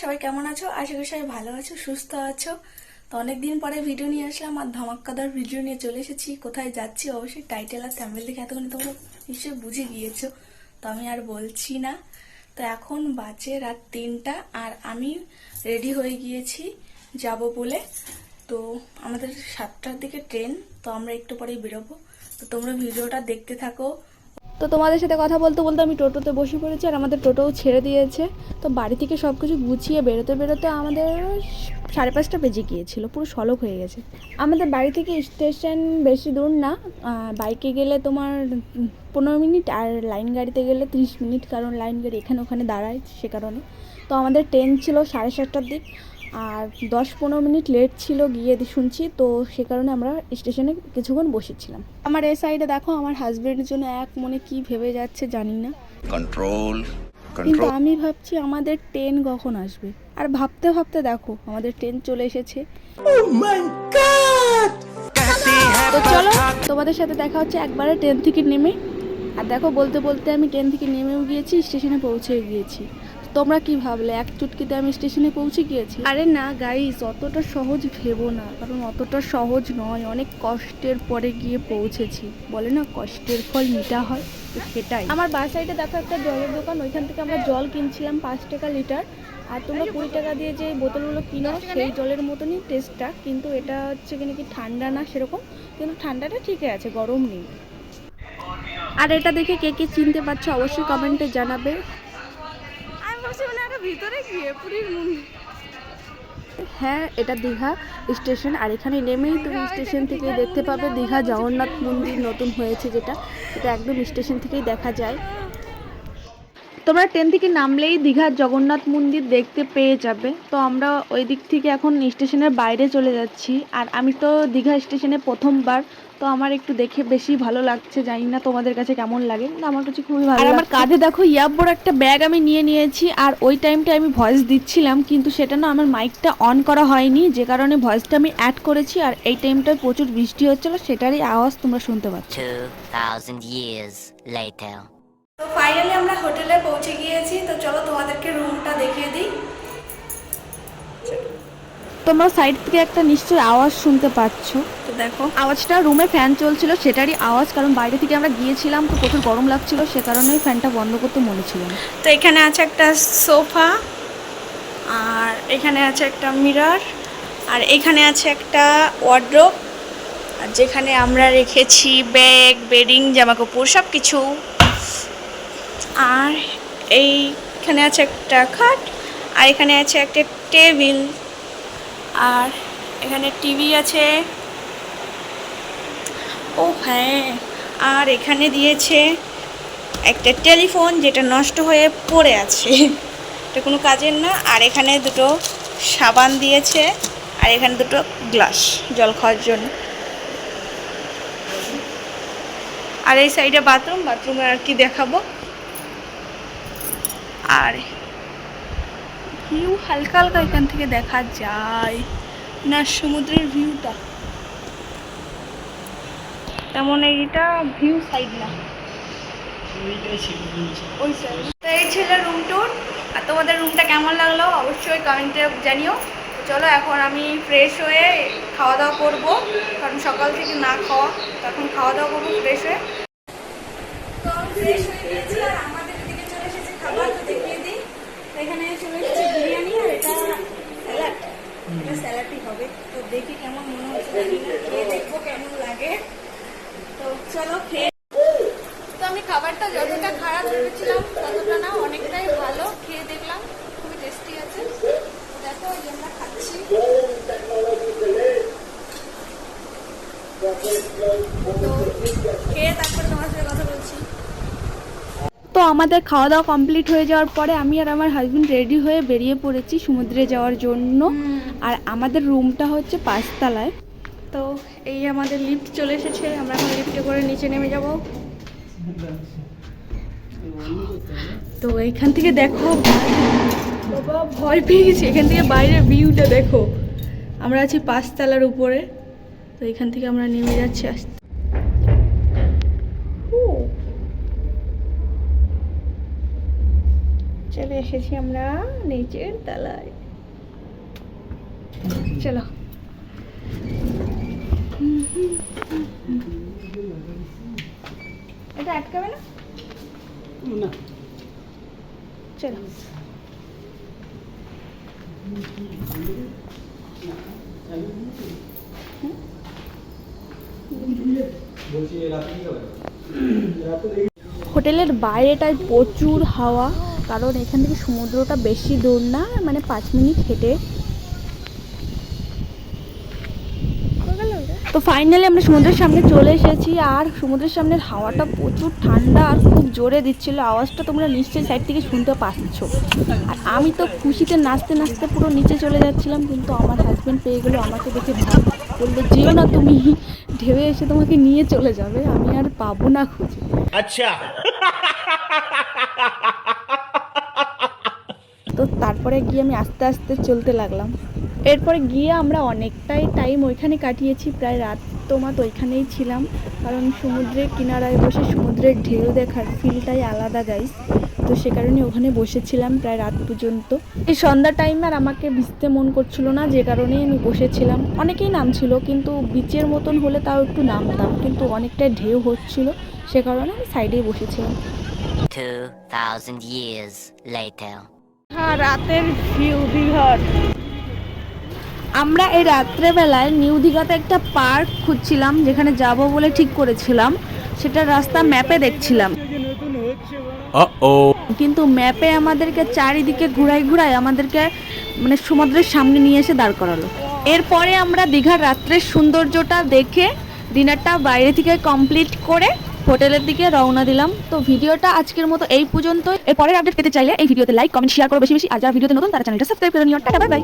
সবাই কেমন আছো? আশা করি সবাই ভালো আছো, সুস্থ আছো। তো অনেকদিন পরে ভিডিও নিয়ে আসলাম আর ধামাক্কাদার ভিডিও নিয়ে চলে এসেছি। কোথায় যাচ্ছি? অবশ্যই টাইটেল আর থ্যাম্বেল দেখে এতক্ষণ তোমরা নিশ্চয়ই বুঝে গিয়েছো। তো আমি আর বলছি না। তো এখন বাজে রাত তিনটা আর আমি রেডি হয়ে গিয়েছি যাব বলে। তো আমাদের সাতটার দিকে ট্রেন তো আমরা একটু পরেই বেরোবো। তো তোমরা ভিডিওটা দেখতে থাকো। তো তোমাদের সাথে কথা বলতে বলতে আমি টোটোতে বসে পড়েছি আর আমাদের টোটোও ছেড়ে দিয়েছে। তো বাড়ি থেকে সব কিছু গুছিয়ে বেরোতে বেরোতে আমাদের সাড়ে পাঁচটা বেজে গিয়েছিল, পুরো সলক হয়ে গেছে। আমাদের বাড়ি থেকে স্টেশন বেশি দূর না বাইকে গেলে তোমার পনেরো মিনিট আর লাইন গাড়িতে গেলে তিরিশ মিনিট, কারণ লাইন গাড়ি এখানে ওখানে দাঁড়ায় সে কারণে। তো আমাদের ট্রেন ছিল সাড়ে সাতটার দিক আর দশ পনেরো মিনিট লেট ছিল গিয়ে শুনছি তো সে কারণে আমরা স্টেশনে কিছুক্ষণ বসেছিলাম। আমার এই সাইডে দেখো আমার হাজবেন্ডের জন্য এক মনে কি ভেবে যাচ্ছে জানি না। Control কিন্তু আমি ভাবছি আমাদের ট্রেন কখন আসবে? আর ভাবতে ভাবতে দেখো আমাদের ট্রেন চলে এসেছে। তো চলো তোমাদের সাথে দেখা হচ্ছে একবারে ট্রেন থেকে নেমে। আর দেখো বলতে বলতে আমি ট্রেন থেকে নেমেও গিয়েছি স্টেশনে পৌঁছে গিয়েছি। তোমরা কি ভাবলে? এক চুটকিতে আমি স্টেশনে পৌঁছে গিয়েছি। আরে না গাইস অতটা সহজ ভেবো না কারণ অতটা সহজ নয়। অনেক কষ্টের পরে গিয়ে পৌঁছেছি। বলে না কষ্টের ফল মিটা হয়? তো সেটাই। আমার বাস সাইডে দেখো একটা জলের দোকান ওইখান থেকে আমরা জল কিনছিলাম পাঁচ টাকা লিটার। আর তোমরা কুড়ি টাকা দিয়ে যে বোতলগুলো কিনো সেই জলের মতনই টেস্টটা কিন্তু এটা হচ্ছে কি নাকি ঠান্ডা না সেরকম কিন্তু ঠান্ডাটা ঠিকই আছে গরম নেই। আর এটা দেখে কে কে চিনতে পারছ অবশ্যই কমেন্টে জানাবে। মানে একটা ভিতরে গিয়ে পুরীর হ্যাঁ এটা দীঘা স্টেশন আর এখানে নেমেই তুমি স্টেশন থেকে দেখতে পাবে দীঘা জগন্নাথ মন্দির নতুন হয়েছে যেটা। এটা একদম স্টেশন থেকেই দেখা যায়। তোমরা ট্রেন থেকে নামলেই দীঘার জগন্নাথ মন্দির দেখতে পেয়ে যাবে। তো আমরা ওই দিক থেকে এখন স্টেশনের বাইরে চলে যাচ্ছি। আর আমি তো দীঘা স্টেশনে প্রথমবার তো আমার একটু দেখে বেশি ভালো লাগছে। জানি না তোমাদের কাছে কেমন লাগে কিন্তু আমার কাছে খুবই ভালো আর আমার কাঁধে দেখো ইয়াব্বর একটা ব্যাগ আমি নিয়ে নিয়েছি আর ওই টাইমটা আমি ভয়েস দিচ্ছিলাম কিন্তু সেটা না আমার মাইকটা অন করা হয়নি যে কারণে ভয়েসটা আমি অ্যাড করেছি আর এই টাইমটায় প্রচুর বৃষ্টি হচ্ছিল সেটারই আওয়াজ তোমরা শুনতে পাচ্ছ। 2,000 years later. তো ফাইনালি আমরা হোটেলে পৌঁছে গিয়েছি তো চলো তোমাদেরকে রুমটা দেখিয়ে দিই। তোমরা সাইড থেকে একটা নিশ্চয়ই আওয়াজ শুনতে পাচ্ছ। তো দেখো। আওয়াজটা রুমে ফ্যান চলছিল সেটারই আওয়াজ কারণ বাইরে থেকে আমরা গিয়েছিলাম তো প্রচুর গরম লাগছিল সে কারণে ফ্যানটা বন্ধ করতে মনে ছিল না। তো এখানে আছে একটা সোফা আর এখানে আছে একটা মিরর আর এখানে আছে একটা ওয়ার্ড্রোব আর যেখানে আমরা রেখেছি ব্যাগ বেডিং জামা কাপড় সব কিছু আর এইখানে আছে একটা খাট, আর এখানে আছে একটা টেবিল, আর এখানে টিভি আছে। ও হ্যাঁ আর এখানে দিয়েছে একটা টেলিফোন যেটা নষ্ট হয়ে পড়ে আছে। এটা কোনো কাজের না, আর এখানে দুটো সাবান দিয়েছে, আর এখানে দুটো গ্লাস জল খাওয়ার জন্য। আর এই সাইডে বাথরুম, বাথরুমে আর কি দেখাবো? আর। ভিউ হালকা হালকা এখান থেকে দেখা যায়। না, সমুদ্রের ভিউটা তেমন এইটা ভিউ সাইড না। তো এই ছিল রুম ট্যুর আর তোমাদের রুমটা কেমন লাগল অবশ্যই কমেন্টে জানিও। চলো, এখন আমি ফ্রেশ হয়ে খাওয়া দাওয়া করব। কারণ সকাল থেকে না খাওয়া তখন খাওয়া দাওয়া করব ফ্রেশ হয়ে। তো ফ্রেশ হয়ে গিয়েছি আর আমাদের এদিকে চলে এসেছে খাবার তো দেখিয়ে দিই তো এখানে চলে এসেছে বিরিয়ানি আর এটা স্যালাড এটা হবে। তো দেখি কেমন মনে হচ্ছে জানি খেয়ে দেখব কেমন লাগে। তো চলো খেয়ে তো আমি খাবারটা যতটা খারাপ ভেবেছিলাম ততটা না অনেকটাই ভালো। খেয়ে দেখলাম খুবই টেস্টি আছে। দেখো এই যে আমরা খাচ্ছি। খেয়ে তারপরে তোমার সাথে কথা বলছি। তো আমাদের খাওয়া দাওয়া কমপ্লিট হয়ে যাওয়ার পরে আমি আর আমার হাজবেন্ড রেডি হয়ে বেরিয়ে পড়েছি সমুদ্রে যাওয়ার জন্য। আর আমাদের রুমটা হচ্ছে পাঁচতলায়। তো এই আমাদের লিফট চলে এসেছে, আমরা এখন লিফটে করে নিচে নেমে যাব। তো এখান থেকে দেখো বাবা, ভয় পেয়ে গেছি। এখান থেকে বাইরের ভিউটা দেখো। আমরা আছি পাঁচতলার উপরে। তো এখান থেকে আমরা নেমে যাচ্ছি আস্তে। চলে এসেছি আমরা নিচের তলায়। চলো। এটা আটকাবে না? না। চলো। হোটেলের বাইরেটায় প্রচুর হাওয়া কারণ এখান থেকে সমুদ্রটা বেশি দূর না মানে পাঁচ মিনিট হেঁটে তো ফাইনালি আমরা সমুদ্রের সামনে চলে এসেছি আর সমুদ্রের সামনের হাওয়াটা প্রচুর ঠান্ডা আর খুব জোরে দিচ্ছিল। আওয়াজটা তোমরা নিশ্চয়ই সাইড থেকে শুনতে পাচ্ছ। আর আমি তো খুশিতে নাচতে নাচতে পুরো নিচে চলে যাচ্ছিলাম, কিন্তু আমার হাজব্যান্ড পেয়ে গেলো আমাকে দেখে বলল, যেও না তুমি ঢেউ এসে তোমাকে নিয়ে চলে যাবে, আমি আর পাবো না খুঁজে। আচ্ছা। তো তারপরে গিয়ে আমি আস্তে আস্তে চলতে লাগলাম। এরপরে গিয়ে আমরা অনেকটাই টাইম ওইখানে কাটিয়েছি প্রায় রাত তোমার ওইখানেই ছিলাম। কারণ সমুদ্রের কিনারায় বসে সমুদ্রের ঢেউ দেখার ফিলটাই আলাদা গাইস তো সে কারণে ওখানে বসেছিলাম প্রায় রাত পর্যন্ত। এই সন্ধ্যা টাইম আর আমাকে ভিজতে মন করছিল না যে কারণেই আমি বসেছিলাম। অনেকেই নামছিল কিন্তু বিচের মতন হলে তাও একটু নামতাম কিন্তু অনেকটাই ঢেউ হচ্ছিল সে কারণে আমি সাইডেই বসেছিলাম। 2,000 years later. রাতের ভিউ দীঘার আমরা এই রাত্রেবেলায় নিউ দীঘাতে একটা পার্ক খুঁজছিলাম যেখানে যাব বলে ঠিক করেছিলাম। সেটার রাস্তা ম্যাপে দেখছিলাম। কিন্তু ম্যাপে আমাদেরকে চারিদিকে ঘুরাই ঘুরাই আমাদেরকে মানে সমুদ্রের সামনে নিয়ে এসে দাঁড় করালো। এরপরে আমরা দীঘার রাত্রের সৌন্দর্যটা দেখে ডিনারটা বাইরে থেকে কমপ্লিট করে হোটেলের দিকে রওনা দিলাম। তো ভিডিওটা আজকের মতো এই পর্যন্ত এর পরের আপডেট পেতে চাইলে এই ভিডিওতে লাইক কমেন্ট শেয়ার করো বেশি বেশি। আর যারা ভিডিওতে নতুন, তারা চ্যানেলটা সাবস্ক্রাইব করে নিও। Tata bye bye